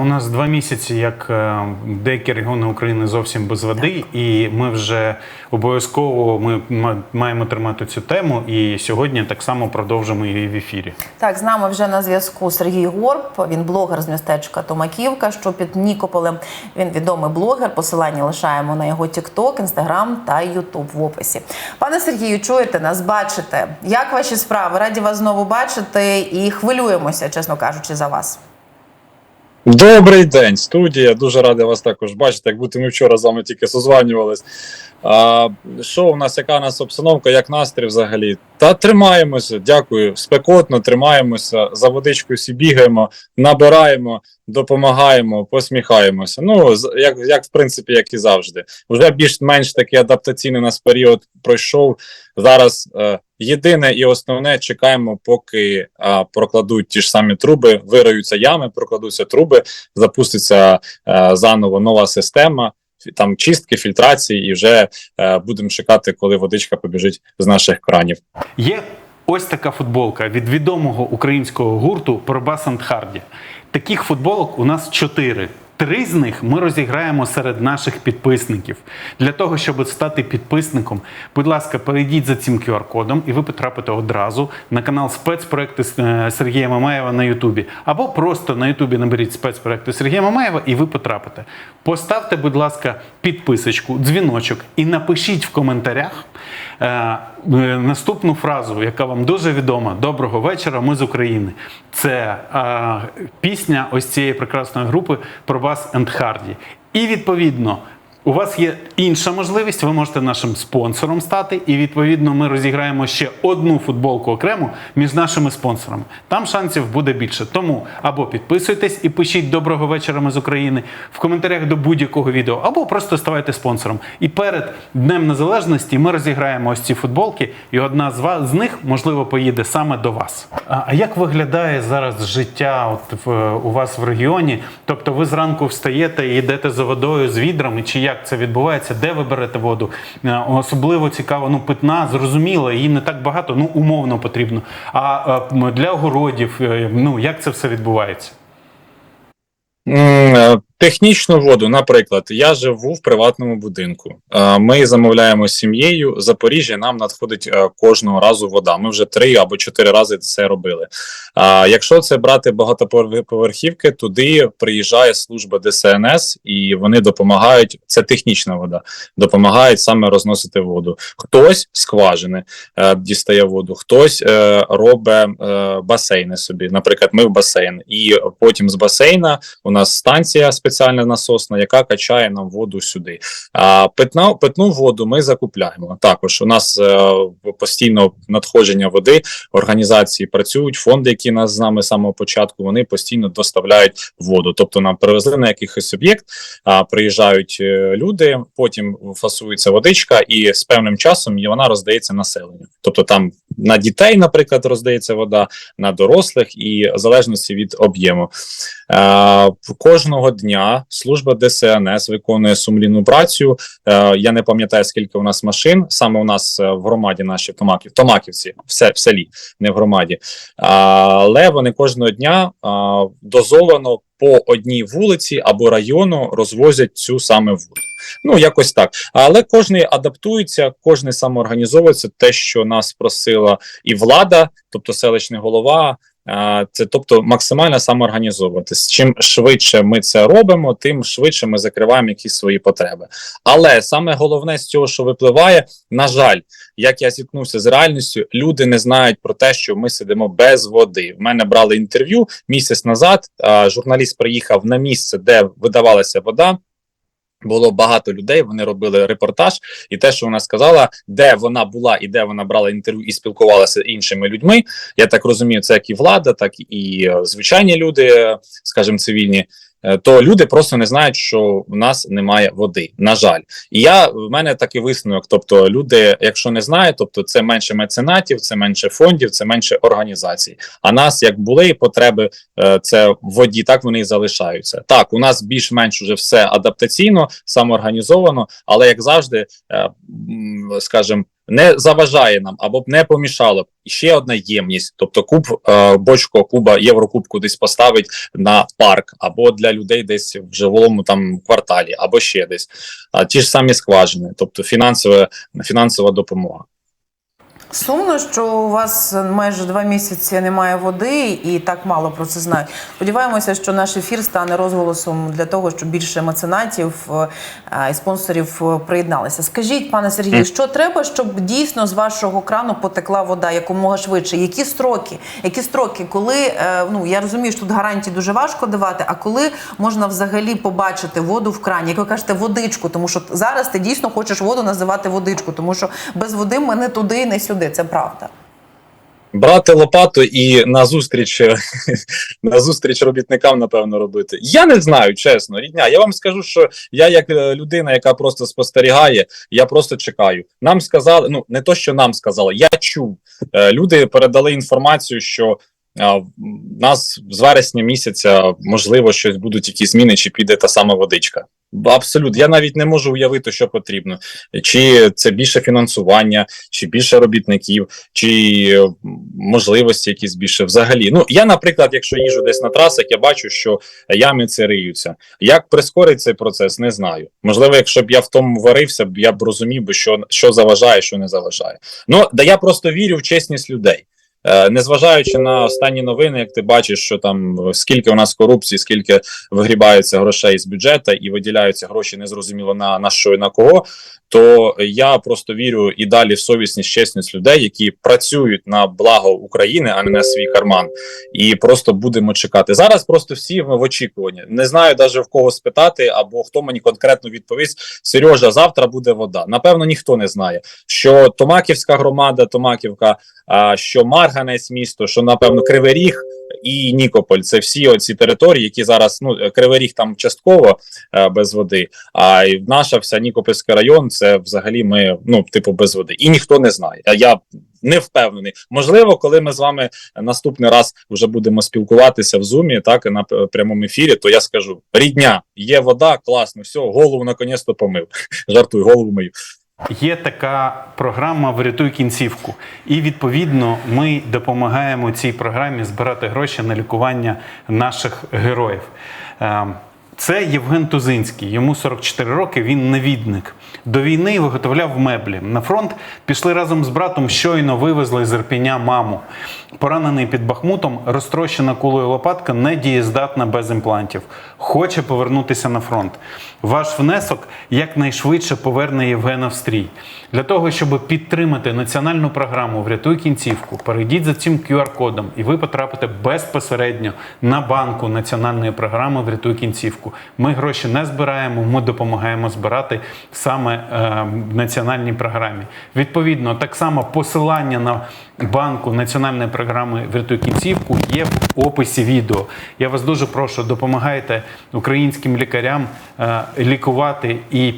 У нас два місяці, як е, деякі регіони України зовсім без води, і ми вже обов'язково ми ма- маємо тримати цю тему. І сьогодні так само продовжимо її в ефірі. Так, з нами вже на зв'язку Сергій Горб. Він блогер з містечка Томаківка, що під Нікополем. Він відомий блогер. Посилання лишаємо на його TikTok, Instagram та YouTube в описі. Пане Сергію, чуєте нас, бачите? Як ваші справи? Раді вас знову бачити і хвилюємося, чесно кажучи, за вас. Добрий день, студія. Дуже радий вас також бачити. Як бути ми вчора з вами тільки созванювались. А, що у нас, яка у нас обстановка, як настрій взагалі? Та тримаємося, дякую. Спекотно тримаємося, за водичкою всі бігаємо, набираємо, допомагаємо, посміхаємося. Ну, як, як в принципі, як і завжди. Вже більш-менш такий адаптаційний нас період пройшов. Зараз е, єдине і основне чекаємо, поки е, прокладуть ті ж самі труби, вириються ями, прокладуться труби, запуститься е, заново нова система. Там чистки, фільтрації, і вже е, будемо чекати, коли водичка побіжить з наших кранів. Є ось така футболка від відомого українського гурту Пробас and Харді. Таких футболок у нас чотири. Три з них ми розіграємо серед наших підписників. Для того, щоб стати підписником, будь ласка, перейдіть за цим QR-кодом, і ви потрапите одразу на канал спецпроекти е, Сергія Мамаєва на Ютубі. Або просто на Ютубі наберіть спецпроекти Сергія Мамаєва, і ви потрапите. Поставте, будь ласка, підписочку, дзвіночок і напишіть в коментарях наступну фразу, яка вам дуже відома: Доброго вечора, ми з України. Це е, пісня ось цієї прекрасної групи про вас енд Харді. І відповідно. У вас є інша можливість, ви можете нашим спонсором стати, і відповідно ми розіграємо ще одну футболку окремо між нашими спонсорами. Там шансів буде більше. Тому або підписуйтесь і пишіть доброго вечора ми з України в коментарях до будь-якого відео, або просто ставайте спонсором. І перед Днем Незалежності ми розіграємо ось ці футболки, і одна з вас з них можливо поїде саме до вас. А, як виглядає зараз життя от в, у вас в регіоні? Тобто ви зранку встаєте і йдете за водою з відрами, чи як це відбувається? Де ви берете воду? Е, Особливо цікаво, ну питна, зрозуміло, її не так багато, ну умовно потрібно. А е, для огородів, е, ну як це все відбувається? Технічну воду, наприклад, я живу в приватному будинку. Е, Ми замовляємо сім'єю Запоріжжя. Нам надходить е, кожного разу вода. Ми вже три або чотири рази це робили. Якщо це брати багатоповерхівки, туди приїжджає служба ДСНС, і вони допомагають. Це технічна вода, допомагають саме розносити воду. Хтось скважини е, дістає воду, хтось робить басейни собі. Наприклад, ми в басейн, і потім з басейна у нас станція спеціальна насосна, яка качає нам воду сюди. А питна, питну воду ми закупляємо. Також у нас е, постійно надходження води. Організації працюють, фонди, які нас з нами з самого початку, вони постійно доставляють воду. Тобто нам привезли на якийсь об'єкт, приїжджають е, люди, потім фасується водичка, і з певним часом вона роздається населенню. Тобто там на дітей, наприклад, роздається вода, на дорослих, і в залежності від об'єму. Е, кожного дня служба ДСНС виконує сумлінну працю. Е, я не пам'ятаю, скільки у нас машин. Саме у нас е, в громаді наші Томаків, Томаківці, все в селі, не в громаді. Але вони кожного дня а, дозовано по одній вулиці або району розвозять цю саме воду. Ну, якось так. Але кожен адаптується, кожен самоорганізовується. Те, що нас просила і влада, тобто селищний голова. Це тобто максимально самоорганізовуватись. Чим швидше ми це робимо, тим швидше ми закриваємо якісь свої потреби. Але саме головне з цього, що випливає, на жаль, як я зіткнувся з реальністю, люди не знають про те, що ми сидимо без води. В мене брали інтерв'ю місяць назад. Журналіст приїхав на місце, де видавалася вода. Було багато людей, вони робили репортаж, і те, що вона сказала, де вона була і де вона брала інтерв'ю і спілкувалася з іншими людьми. Я так розумію, це як і влада, так і е, звичайні люди, скажімо, цивільні. Е, То люди просто не знають, що в нас немає води. На жаль, і я в мене такий висновок. Тобто, люди, якщо не знають, тобто це менше меценатів, це менше фондів, це менше організацій. А нас як були потреби, е, це в воді, так вони і залишаються. Так, у нас більш-менш уже все адаптаційно, самоорганізовано, але як завжди, е, скажімо, не заважає нам або б не помішало б ще одна ємність, тобто куб е, бочку куба Єврокубку десь поставить на парк, або для людей десь в жилому там кварталі, або ще десь. А ті ж самі скважини, тобто фінансова, фінансова допомога. Сумно, що у вас майже два місяці немає води і так мало про це знають. Сподіваємося, що наш ефір стане розголосом для того, щоб більше меценатів е, і спонсорів е, приєдналися. Скажіть, пане Сергію, що треба, щоб дійсно з вашого крану потекла вода якомога швидше? Які строки? Які строки, коли е, ну я розумію, що тут гарантії дуже важко давати, а коли можна взагалі побачити воду в крані? Як ви кажете, водичку, тому що зараз ти дійсно хочеш воду називати водичку, тому що без води ми не туди, не сюди. Це правда. Брати лопату і на зустріч на зустріч робітникам, напевно, робити. Я не знаю, чесно, рідня. Я вам скажу, що я, як е, людина, яка просто спостерігає, я просто чекаю. Нам сказали, ну не то, що нам сказали, я чув. Е, Люди передали інформацію, що в нас з вересня місяця можливо щось будуть якісь зміни, чи піде та сама водичка. Абсолютно, я навіть не можу уявити, що потрібно. Чи це більше фінансування, чи більше робітників, чи можливості якісь більше взагалі. Ну я, наприклад, якщо їжу десь на трасах, я бачу, що ями це риються. Як прискорить цей процес, не знаю. Можливо, якщо б я в тому варився, я б розумів би, що, що заважає, що не заважає. Ну да я просто вірю в чесність людей. Е, Незважаючи на останні новини, як ти бачиш, що там скільки у нас корупції, скільки вигрібається грошей з бюджету і виділяються гроші незрозуміло на, на що і на кого, то я просто вірю і далі в совісність, чесність людей, які працюють на благо України, а не на свій карман. І просто будемо чекати. Зараз просто всі ми в очікуванні. Не знаю навіть в кого спитати, або хто мені конкретно відповість: Сережа, завтра буде вода. Напевно, ніхто не знає, що Томаківська громада, Томаківка, що Марганець місто, що напевно Кривий і Нікополь. Це всі оці території, які зараз ну Кривий там частково е, без води. А й наша вся Нікопольський район, це взагалі ми ну типу без води, і ніхто не знає. Я не впевнений. Можливо, коли ми з вами наступний раз вже будемо спілкуватися в зумі, так і на прямому ефірі, то я скажу: рідня, є вода, класно, все, голову наконець-то помив. Жартую, голову мою. Є така програма Врятуй кінцівку. І відповідно ми допомагаємо цій програмі збирати гроші на лікування наших героїв. Це Євген Тузинський, йому 44 роки, він навідник. До війни виготовляв меблі. На фронт пішли разом з братом, щойно вивезли з Ірпіня маму. Поранений під Бахмутом, розтрощена кулею лопатка, недієздатна без імплантів. Хоче повернутися на фронт. Ваш внесок якнайшвидше поверне Євгена в стрій. Для того, щоб підтримати національну програму Врятуй кінцівку, перейдіть за цим QR-кодом, і ви потрапите безпосередньо на банку національної програми Врятуй кінцівку. Ми гроші не збираємо, ми допомагаємо збирати саме е, в національній програмі. Відповідно, так само посилання на банку національної програми Врятуй кінцівку є в описі відео. Я вас дуже прошу, допомагайте українським лікарям е, лікувати і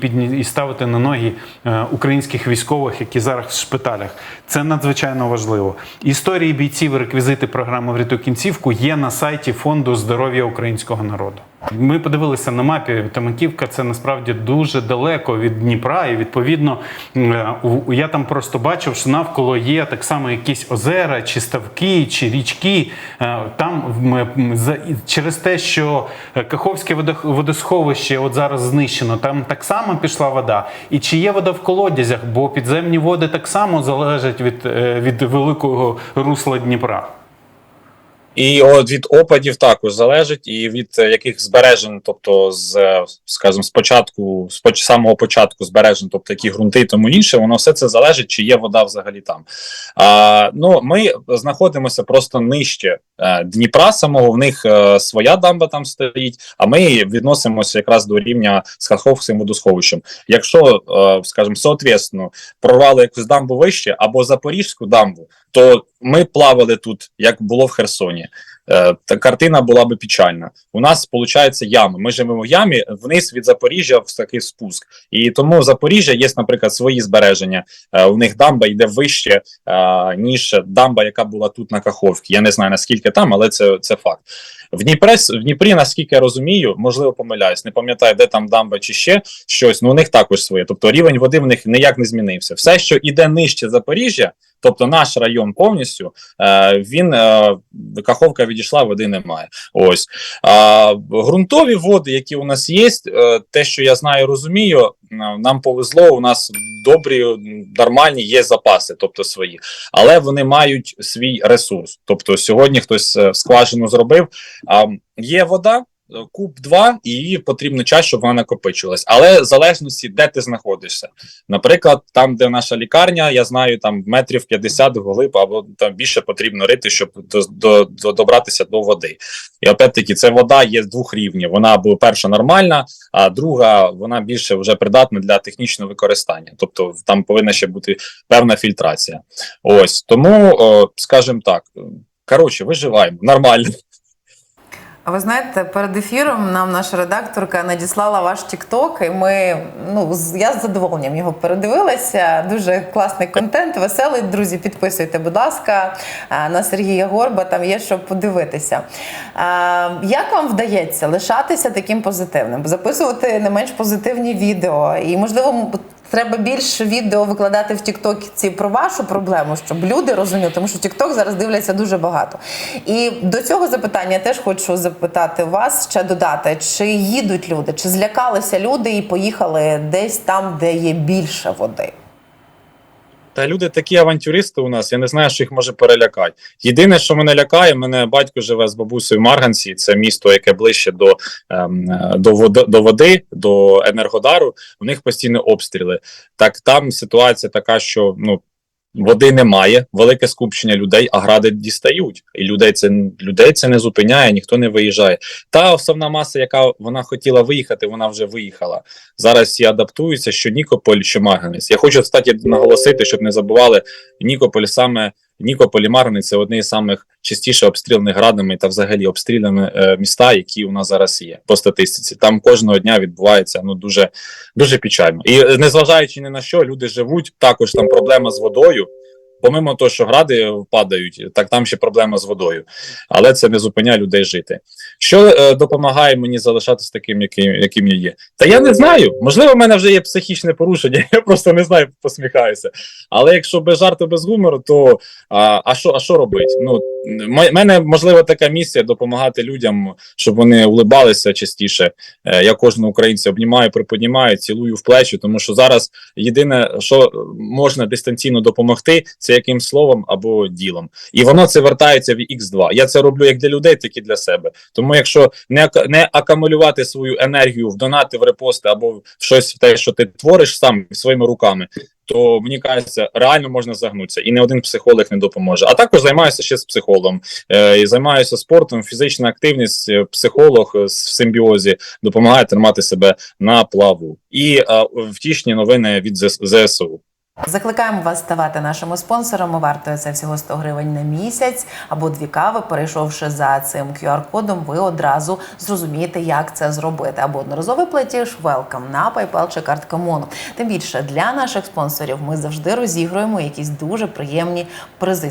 і ставити на ноги е, українських військових, які зараз в шпиталях. Це надзвичайно важливо. Історії бійців, реквізити програми Врятуй кінцівку є на сайті Фонду здоров'я українського народу. Ми подивилися на мапі. Тамаківка це насправді дуже далеко від Дніпра, і відповідно е, я там просто бачив, що навколо є так само якісь озера, чи ставки, чи річки. Е, Там через те, що е, Каховське водосховище от зараз знищено, там так само пішла вода. І чи є вода в колодязях, бо підземні води так само залежать від, е, від великого русла Дніпра. І от від опадів також залежить, і від е, яких збережень, тобто з е, скажімо, спочатку, з самого початку збережень, тобто які ґрунти і тому інше, воно все це залежить, чи є вода взагалі там. А, ну, ми знаходимося просто нижче е, Дніпра самого. В них своя дамба там стоїть, а ми відносимося якраз до рівня з Каховським водосховищем. Якщо, скажімо, соответственно, прорвали якусь дамбу вище або Запорізьку дамбу, то ми плавали тут, як було в Херсоні. Е, та картина була би печальна. У нас виходить ями. Ми живемо в ямі вниз від Запоріжжя в такий спуск. І тому в Запоріжжя є, наприклад, свої збереження. Е, у них дамба йде вище, е, ніж дамба, яка була тут на Каховці. Я не знаю наскільки там, але це, це факт. В Дніпрі, в Дніпрі, наскільки я розумію, можливо, помиляюсь, не пам'ятаю, де там дамба чи ще щось. Ну у них також своє. Тобто рівень води в них ніяк не змінився. Все, що іде нижче Запоріжжя, тобто наш район повністю, е, він е, Каховка відійшла, води немає. Ось а, ґрунтові води, які у нас є, е, те, що я знаю, розумію, нам повезло. У нас добрі, нормальні є запаси, тобто свої, але вони мають свій ресурс. Тобто, сьогодні хтось скважину зробив. Є вода. Куб 2, і потрібно час, щоб вона накопичилась. Але в залежності, де ти знаходишся. Наприклад, там, де наша лікарня, я знаю, там метрів 50 вглиб або там більше потрібно рити, щоб до, до, до, добратися до води. І опять-таки, це вода є двох рівнів. Вона або перша нормальна, а друга вона більше вже придатна для технічного використання. Тобто там повинна ще бути певна фільтрація. Ось тому, скажімо так, коротше, виживаємо нормально. Ви знаєте, перед ефіром нам наша редакторка надіслала ваш Тікток, і ми ну я з задоволенням його передивилася. Дуже класний контент, веселий. Друзі, підписуйте, будь ласка, на Сергія Горба. Там є що подивитися. Як вам вдається лишатися таким позитивним, записувати не менш позитивні відео? І можливо, треба більше відео викладати в Тіктокці про вашу проблему, щоб люди розуміли, тому що Тікток зараз дивляться дуже багато. І до цього запитання теж хочу запитати вас, ще додати, чи їдуть люди, чи злякалися люди і поїхали десь там, де є більше води. Та люди такі авантюристи у нас, я не знаю, що їх може перелякати. Єдине, що мене лякає, мене батько живе з бабусею в Марганці, це місто, яке ближче до, ем, до, води, до води, до Енергодару. У них постійно обстріли. Так там ситуація така, що ну. Води немає, велике скупчення людей, а гради дістають, і людей це людей це не зупиняє, ніхто не виїжджає. Та основна маса, яка вона хотіла виїхати, вона вже виїхала. Зараз всі адаптуються, що Нікополь, що Марганець. Я хочу кстати, наголосити, щоб не забували, Нікополь саме Нікополь Полімарний – це одне з самих частіше обстріляних градами та взагалі обстріляні е, міста, які у нас зараз є по статистиці. Там кожного дня відбувається ну дуже дуже печально. І е, незважаючи ні на що, люди живуть. Також там проблема з водою. Помимо того, що гради падають, так там ще проблема з водою, але це не зупиняє людей жити. Що е, допомагає мені залишатися таким, яким, яким я є? Та я не знаю. Можливо, в мене вже є психічне порушення, я просто не знаю, посміхаюся. Але якщо без жарту, без гумору, то а, а що а що робити? Ну в мене можливо така місія допомагати людям, щоб вони улибалися частіше. Е, я кожного українця обнімаю, приподнімаю, цілую в плечі, тому що зараз єдине, що можна дистанційно допомогти, це яким словом або ділом, і воно це вертається в X2. Я це роблю як для людей, так і для себе. Тому, якщо не не акумулювати свою енергію в донати, в репости або в щось в те, що ти твориш сам своїми руками. То мені кажеться, реально можна загнутися, і не один психолог не допоможе. А також займаюся ще з психологом. Е, і займаюся спортом, фізична активність, е, психолог е, в симбіозі допомагає тримати себе на плаву. І втішні новини від ЗСУ. Закликаємо вас ставати нашими спонсорами. Вартує це всього 100 гривень на місяць або дві кави. Перейшовши за цим QR-кодом, ви одразу зрозумієте, як це зробити. Або одноразовий платіж welcome на PayPal чи картка Моно. Тим більше для наших спонсорів ми завжди розігруємо якісь дуже приємні призи.